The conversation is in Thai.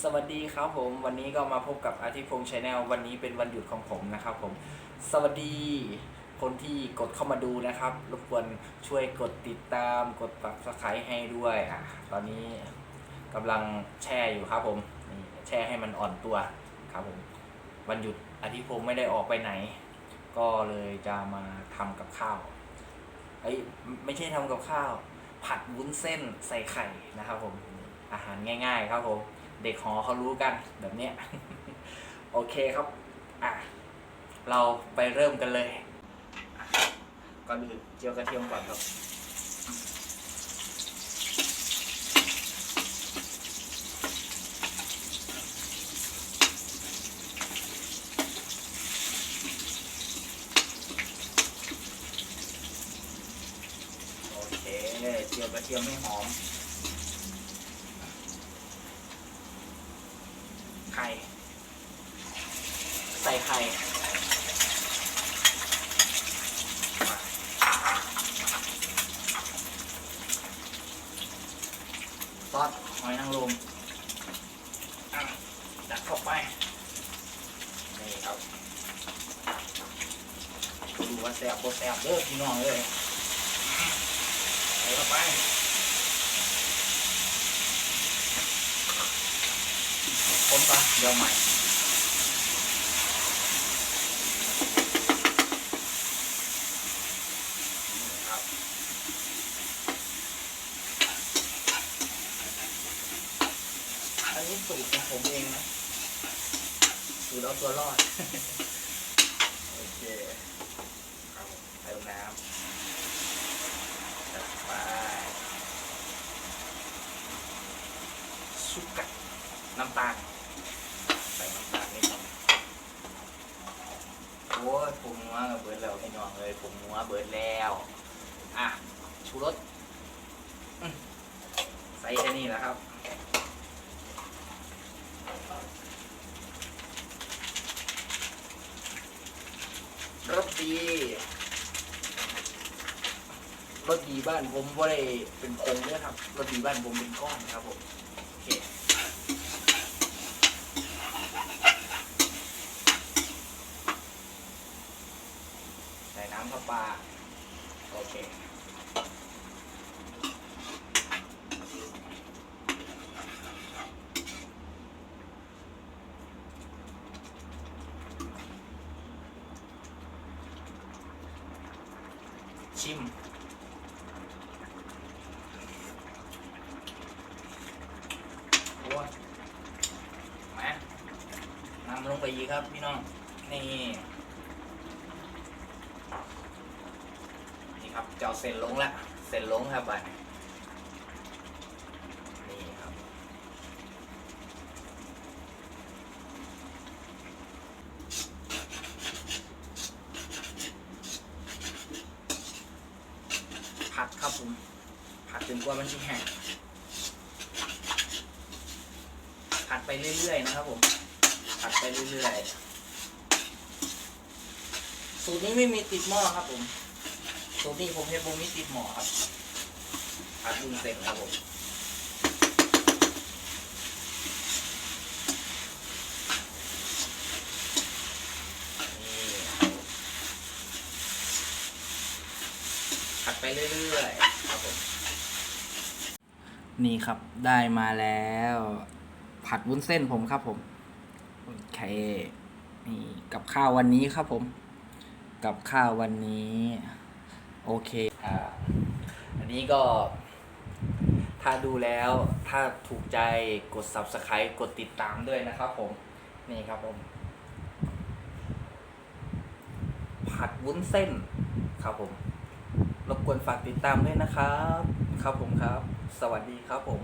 สวัสดีครับผมวันนี้ก็มาพบกับอาทิพงษ์ชาแนลวันนี้เป็นวันหยุดของผมนะครับผม สวัสดีคนที่กดเข้ามาดูนะครับรบกวนช่วยกดติดตามกดปักสไครให้ด้วยอะตอนนี้กำลังแช่อยู่ครับผมนี่แช่ให้มันอ่อนตัวครับผมวันหยุดอาทิพงษ์ไม่ได้ออกไปไหน ก็เลยจะมาทำกับข้าวเอ้ยไม่ใช่ทำกับข้าว ผัดวุ้นเส้นใส่ไข่นะครับผมอาหารง่าย ๆ ครับผม เด็กหอเขารู้กันแบบเนี้ย โอเคครับ อะ เราไปเริ่มกันเลยอะก่อนอื่นเจียวกระเทียมก่อนครับโอเคเจียวกระเทียมให้หอม ไข่ใส่ไข่ซอสหอยนางรมอะจัดเข้าไป นี่ครับ ดูว่าแซ่บโบแซ่บเด้อพี่น้องเลยใส่เข้าไป คนปะเดี๋ยวใหม่อันนี้สูตรของผมเองนะสูตรเอาตัวรอด โอเคครับผมเติมน้ำจัดไปสุกัดน้ำตาล ใส่น้ำตาลนิดหน่อย โอ้ยปรุงนัวกับเบิร์ดแล้วพี่น้องเลยปรุงนัวเบิร์ดแล้ว อะชูรสใส่แค่นี้แหละครับรสดีรสดีบ้านผมว่าได้เป็นคงเนี่ยครับรสดีบ้านผมเป็นก้อนครับผม โอเค ใส่น้ำปลาโอเคชิมโอ้ยมานำลงไปอีกครับพี่น้อง นี่ ครับเจ้าเส้นลงละเส้นลงครับบัดนี่ครับ ผัดครับผมผัดจนกว่ามันจะแห้งผัดไปเรื่อยๆนะครับผมผัดไปเรื่อยๆสูตรนี้ไม่มีติดหม้อครับผม ตรนี้ผมเฮ็ดบ่มีติดหมอครับผัดบุญเส้นครับผมผัดไปเรื่อยๆครับผมนี่ครับได้มาแล้ว ผัดวุ้นเส้นผมครับผมโอเคนี่กับข้าววันนี้ครับผม กับข้าววันนี้ โอเคอ่าอันนี้ก็ ถ้าดูแล้วถ้าถูกใจกด subscribe กดติดตามด้วยนะครับผม นี่ครับผม ผัดวุ้นเส้นครับผม รบกวนฝากติดตามด้วยนะครับ ครับผมครับ สวัสดีครับผม